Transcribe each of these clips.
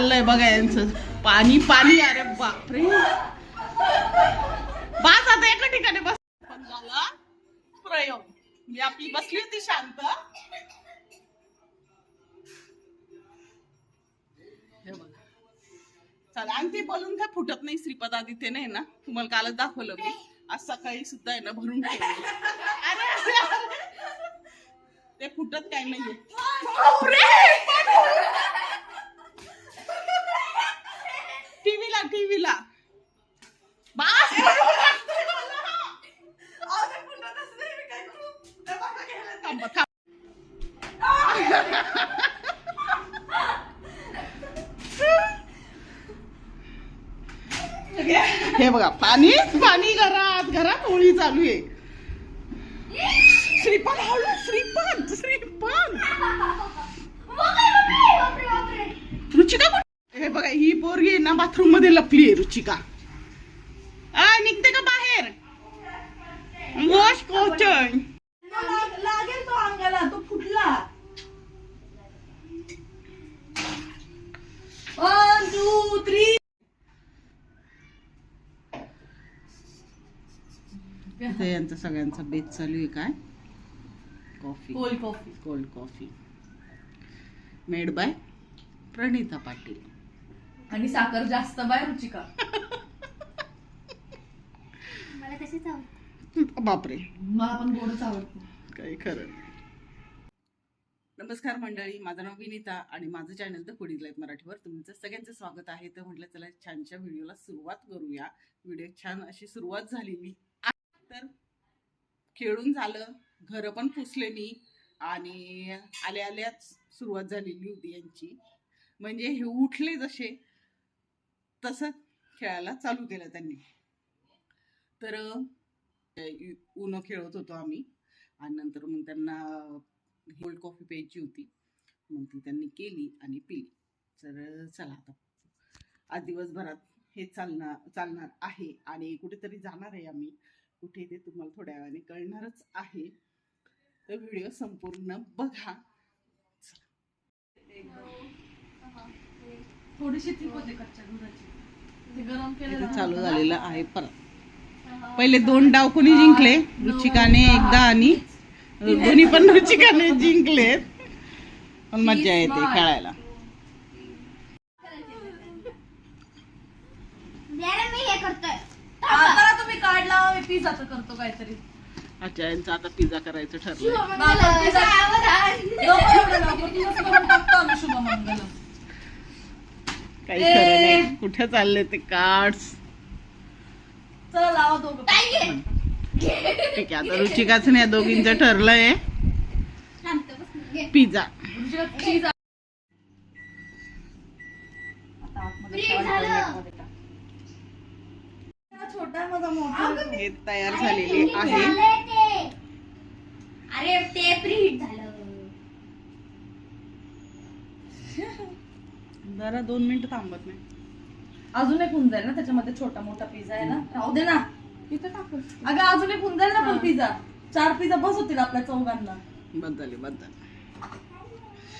चाललंय बघा यांचं. पाणी पाणी अरे बापरे. बस आता एका ठिकाणी बस झाला प्रयोग. मी आपली बसली होती शांत. चला आणि ते बलून काय फुटत नाही श्रीपद आदित्य नाही ना? तुम्हाला कालच दाखवलं मी. आज सकाळी सुद्धा आहे ना भरून अरे ते फुटत काय नाहीये. टीव्हीला टीव्हीला. बास! हे. बघा पाणी पाणी घरात घरात होळी चालू आहे. श्रीपाद हळू श्रीपाद श्रीपाद रुचिका पोरगी आहे ना बाथरूममध्ये लपली आहे रुचिका. आ निघते का बाहेर? वॉश कोचन. लाग- लागेल तो अंगाला तो फुटला. वन टू थ्री ते यांचा सगळ्यांचा बेत चालू आहे काय? Coffee cold coffee cold coffee made by Pranita Patil. आणि साखर जास्त बाय रुचिका. मला तशीच आवडते. बापरे. मला पण गोडच आवडते. काही खरं नाही. नमस्कार मंडळी माझं नाव विनीता आणि माझं चॅनल तर पुढील लाईफ मराठीवर तुमचं सगळ्यांचं स्वागत आहे. तर म्हटलं चला छानशा व्हिडिओला सुरुवात करूया. व्हिडिओ छान अशी सुरुवात झालेली. आहे. तर खेळून झालं. घरं पण पुसले मी आणि आल्या आल्याच सुरुवात झालेली होती यांची. म्हणजे हे उठले जसे. तसं खेळायला चालू केलं त्यांनी. तर उनो खेळत होतो आम्ही. आणि नंतर मग त्यांना कोल्ड कॉफी प्यायची होती. मग ती त्यांनी केली आणि पिली. तर चला आता. आज दिवसभरात हे चालणार चालणार आहे आणि कुठेतरी जाणार आहे आम्ही. कुठे ते तुम्हाला थोड्या वेळाने कळणारच आहे. तर व्हिडिओ संपूर्ण बघा. थोडीशी ती होते कच्च्या दुधाची. ते गरम इथे केलेलं चालू झालेलं आहे परत. पहिले दोन डाव कोणी जिंकले? रुचिकाने एकदा आणि दोन्ही पण रुचिकाने जिंकलेत. पण मजा येते खेळायला. हे मी पिझ्झाचं करतो काहीतरी. अच्छा यांचं आता पिझ्झा करायचं ठरलंय. काही खरं नाही कुठे चालले ते कार्ड्स. ठीक आहे आता रुचिकाचं नाही दोघींचं ठरलंय. पिझ्झा. छोटा माझा मोठा. हे तयार झालेली आहे. अरे ते प्रीहीट झालं जरा दोन मिनिटं थांबत नाही. अजून एक होऊन जाईल ना त्याच्यामध्ये छोटा मोठा पिझ्झा आहे ना? राहू दे ना. इथं अगं अजून एक होऊन जाईल ना पण पिझ्झा चार पिझ्झा बस होतील आपल्या चौघांना. झाली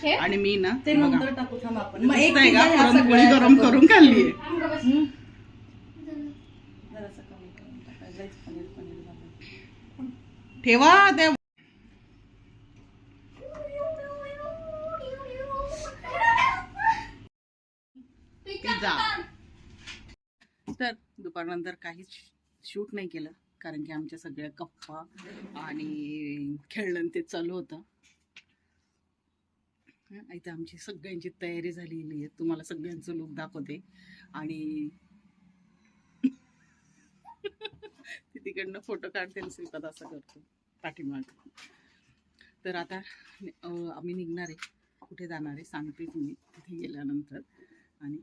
हे? आणि मी ना ते बघा, नंतर टाकू थांब आपण. मग एक दिसतंय का? पिझ्झा ह्या पुरणपोळी सगळ्या गरम करून खाल्लीये हम्म. जरासं कमी करून टाकायचं लयच पनीर पनीर झालं. ठेवा त्या जा तर दुपारनंतर काहीच शूट नाही केलं कारण की आमच्या सगळ्या कप्पा आणि खेळणं ते चालू होतं. इथं आमची सगळ्यांची तयारी झालेली आहे. तुम्हाला सगळ्यांचं लुक दाखवते. आणि ती तिकडनं फोटो काढते आणि श्रीपाद असं करतो पाठीमाग. तर आता आम्ही निघणार आहे. कुठे जाणार आहे सांगते तुम्ही. तिथे गेल्यानंतर. आणि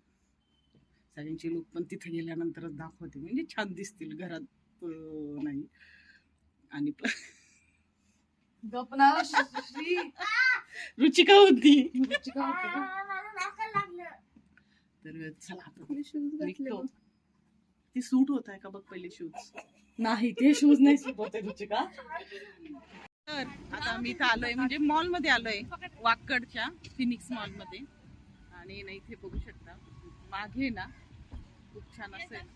सगळ्यांची लुक पण तिथे गेल्यानंतरच दाखवते. म्हणजे छान दिसतील घरात नाही. आणि रुचिका होती. रुचिका होती? तर चला आता ती सूट होत आहे का बघ पहिले शूज नाही ते शूज नाही शिकवते रुचिका. तर आता आम्ही इथं आलोय म्हणजे मॉलमध्ये आलोय वाकडच्या फिनिक्स मॉलमध्ये. आणि ना इथे बघू शकता. मागे ना खूप छान असेल.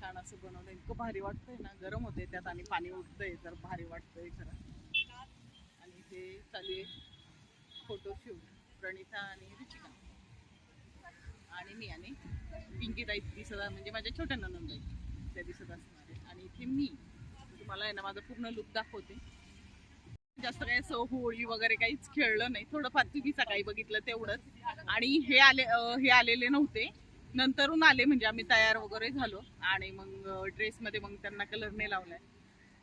छान असं बनवलं. इतकं भारी वाटतंय ना. गरम होते त्यात आणि पाणी उठतंय तर भारी वाटतंय खरं. आणि इथे चालू आहे फोटोशूट प्रणिता आणि रुचिका. आणि मी आणि पिंकी ताई दिसत म्हणजे माझ्या छोट्या ननंद त्या दिसत असणार आहे आणि इथे मी. तुम्हाला आहे ना माझा पूर्ण लुक दाखवते. जास्त काही असं होळी वगैरे काहीच खेळलं नाही. थोडंफार तुम्ही सकाळी बघितलं तेवढंच. आणि हे आले हे आलेले नव्हते. नंतरून आले म्हणजे आम्ही तयार वगैरे झालो. आणि मग ड्रेसमध्ये मग त्यांना कलर नाही लावलाय.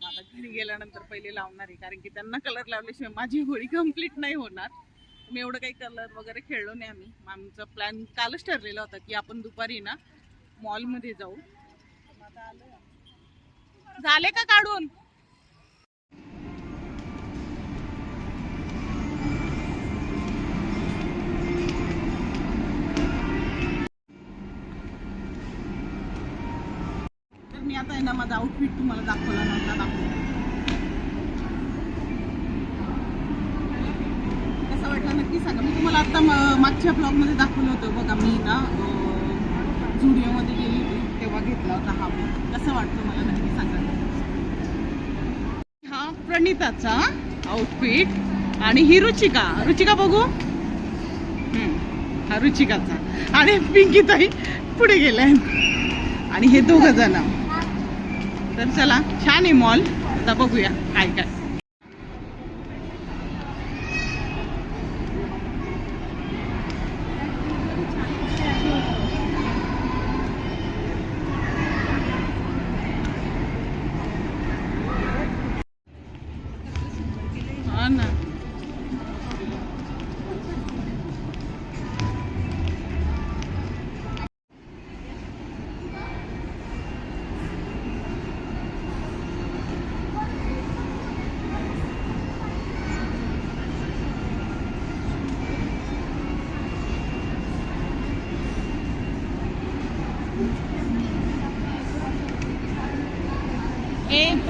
आता घरी गेल्यानंतर पहिले लावणार आहे. कारण की त्यांना कलर लावल्याशिवाय माझी होळी कंप्लीट नाही होणार. मी एवढं काही कलर वगैरे खेळलो नाही आम्ही. मग आमचा प्लॅन कालच ठरलेला होता की आपण दुपारी ना मॉलमध्ये जाऊ. झाले का काढून? आहे ना माझा आउटफिट तुम्हाला दाखवला नव्हता दाखवला. कसं वाटलं नक्की सांगा. मी तुम्हाला आता मागच्या ब्लॉगमध्ये दाखवलं होतं बघा मी ना झुडिओमध्ये गेली होती तेव्हा घेतला होता हा बघ कसं वाटतं मला नक्की सांगा. हा प्रणिताचा आउटफिट आणि ही रुचिका. रुचिका बघू. हा रुचिकाचा. आणि पिंकी ताई पुढे गेल्या. आणि हे दोघ जण. तर चला छान आहे मॉल आता बघूया काय काय.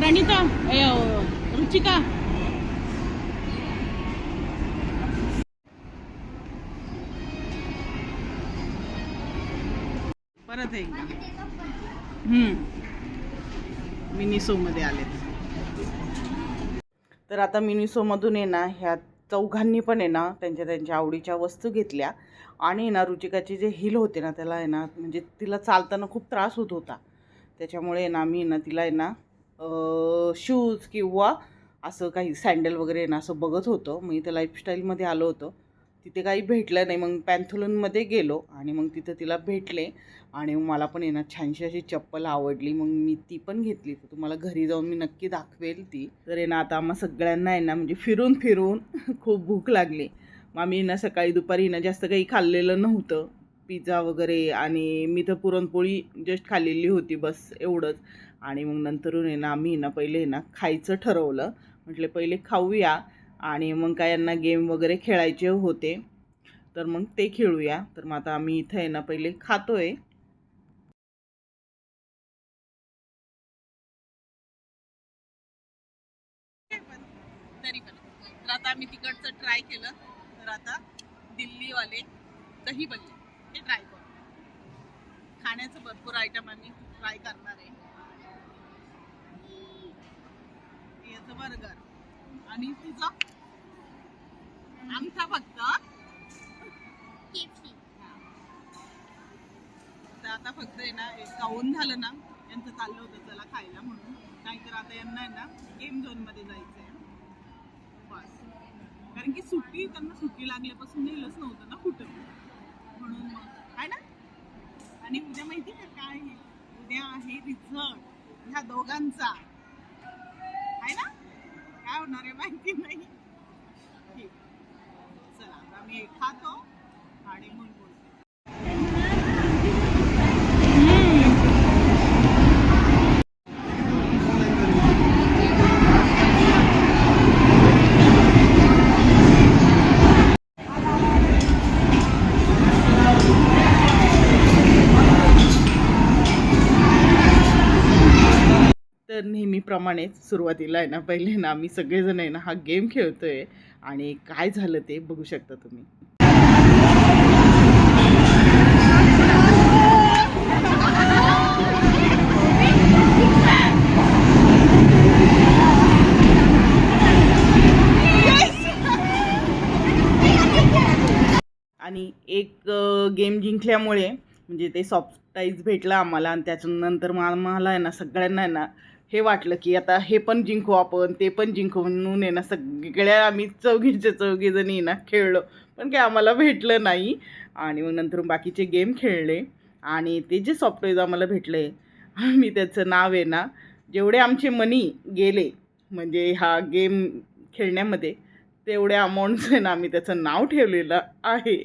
प्रणिता रुचिका. परत आहे मिनिसो मध्ये तर आता मिनिसोमधून आहे ना ह्या चौघांनी पण आहे ना त्यांच्या त्यांच्या आवडीच्या वस्तू घेतल्या. आणि ना रुचिकाची जे हिल होते ना त्याला आहे ना म्हणजे तिला चालताना खूप त्रास होत होता. त्याच्यामुळे ना मी ना तिला आहे ना शूज किंवा असं काही सँडल वगैरे आहे ना असं बघत होतो. मी इथं लाईफस्टाईलमध्ये आलो होतो. तिथे काही भेटलं नाही. मग पॅन्थोलनमध्ये गेलो आणि मग तिथं तिला भेटले आणि मला पण आहे ना छानशी अशी चप्पल आवडली. मग मी ती पण घेतली. तर तुम्हाला घरी जाऊन मी नक्की दाखवेल ती. तर आहे ना आता आम्हा सगळ्यांना आहे ना म्हणजे फिरून फिरून खूप भूक लागली. मग आम्ही ना सकाळी दुपारी ना जास्त काही खाल्लेलं नव्हतं. पिझ्झा वगैरे आणि मी तर पुरणपोळी जस्ट खाल्लेली होती बस एवढंच. आणि मग नंतरून आहे ना आम्ही ना पहिले ना खायचं ठरवलं. म्हटले पहिले खाऊया. आणि मग काय यांना गेम वगैरे खेळायचे होते. तर मग ते खेळूया. तर मग आता आम्ही इथं आहे ना पहिले खातोय. तरी पण. तर आता आम्ही तिकडचं ट्राय केलं. तर आता दिल्लीवाले दही बल्ले हे ट्राय करू. खाण्याचं भरपूर आयटम आम्ही ट्राय करणार आहे. याचं बर्गर. आणि तुझं आमचा फक्त KFC. आता फक्त आहे ना एक काऊन झालं ना यांचं चाललं होतं चला खायला म्हणून. नाहीतर आता यांना आहे ना गेम झोनमध्ये जायचंय. बस. कारण की सुट्टी त्यांना सुट्टी लागल्यापासून नेलंच नव्हतं ना कुठं. म्हणून मग आहे ना? आणि उद्या माहिती का काय आहे? उद्या आहे रिझल्ट ह्या दोघांचा. होणार आहे माहिती नाही. ठीक. चला आता मी खातो आणि मग नेहमीप्रमाणेच सुरुवातीला आहे ना पहिले ना आम्ही सगळेजण आहे ना हा गेम खेळतोय आणि काय झालं ते बघू शकता तुम्ही. आणि एक गेम जिंकल्यामुळे म्हणजे ते सॉफ्टाईज भेटलं आम्हाला आणि त्याच्यानंतर मग आम्हाला आहे ना सगळ्यांना आहे ना हे वाटलं की आता हे पण जिंकू आपण ते पण जिंकू म्हणून आहे ना. सगळ्या आम्ही चौघीच्या चौघी जणी ना खेळलो. पण काय आम्हाला भेटलं नाही. आणि मग नंतर बाकीचे गेम खेळले. आणि ते जे सॉफ्टवेअर आम्हाला भेटले आम्ही त्याचं नाव आहे ना जेवढे आमचे मनी गेले म्हणजे हा गेम खेळण्यामध्ये तेवढ्या अमाऊंटचं आहे ना आम्ही त्याचं नाव ठेवलेलं आहे.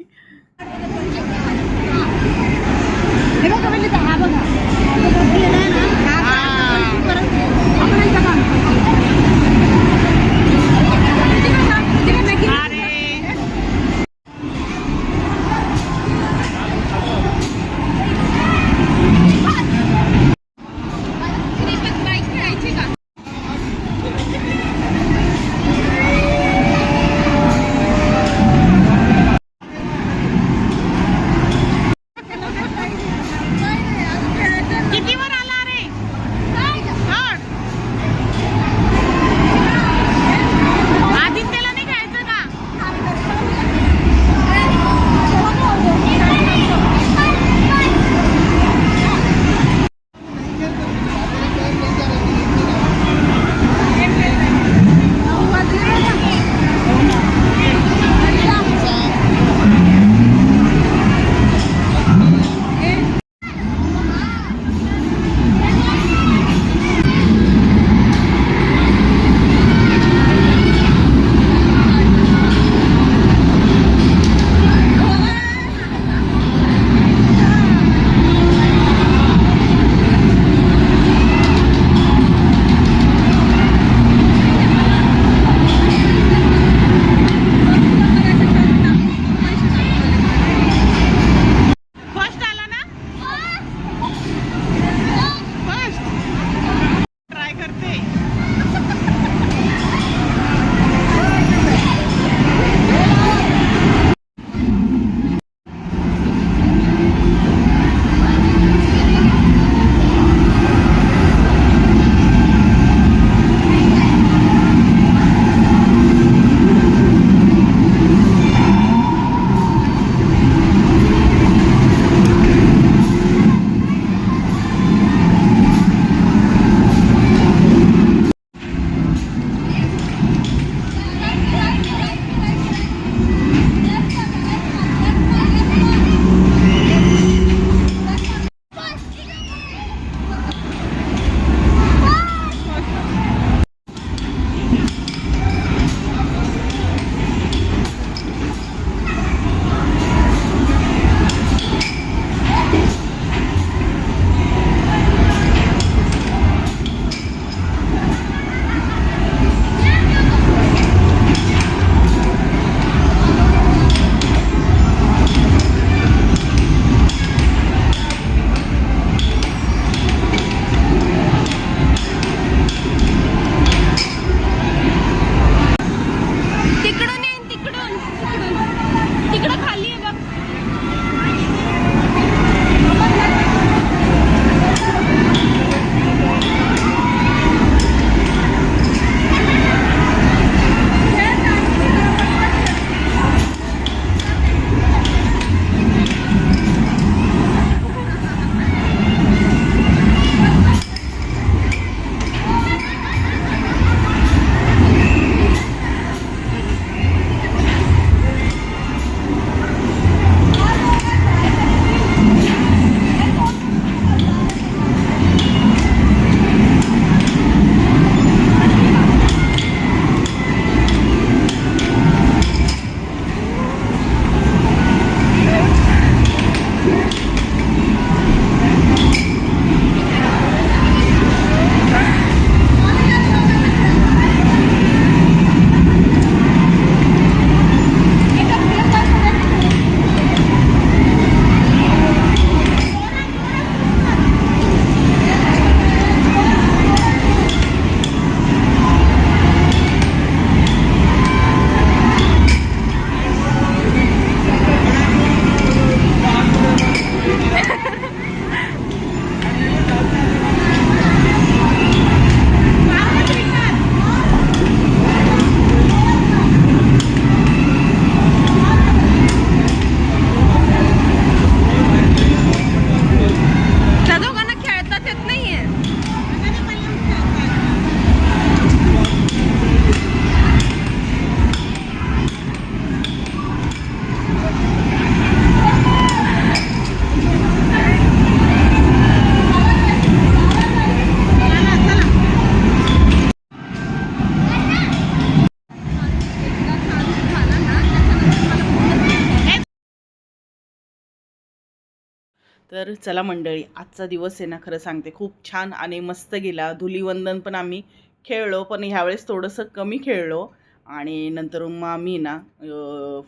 तर चला मंडळी आजचा दिवस आहे ना खरं सांगते खूप छान आणि मस्त गेला. धुलीवंदन पण आम्ही खेळलो पण ह्यावेळेस थोडंसं कमी खेळलो आणि नंतर मग आम्ही ना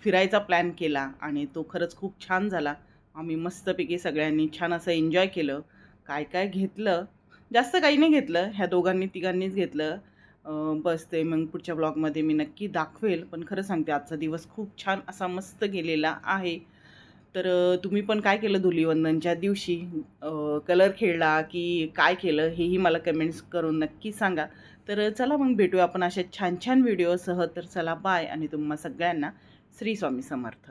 फिरायचा प्लॅन केला आणि तो खरंच खूप छान झाला. आम्ही मस्तपैकी सगळ्यांनी छान असं एन्जॉय केलं. काय काय घेतलं? जास्त काही नाही घेतलं. ह्या दोघांनी तिघांनीच घेतलं. बस ते मग पुढच्या ब्लॉगमध्ये मी नक्की दाखवेल. पण खरं सांगते आजचा दिवस खूप छान असा मस्त गेलेला आहे. तर तुम्ही पण काय केलं धुलीवंदनच्या दिवशी? कलर खेळला की काय केलं? हेही मला कमेंट्स करून नक्की सांगा. तर चला मग भेटूया आपण अशा छान छान व्हिडिओसह. तर चला बाय आणि तुम्हा सगळ्यांना श्री स्वामी समर्थ.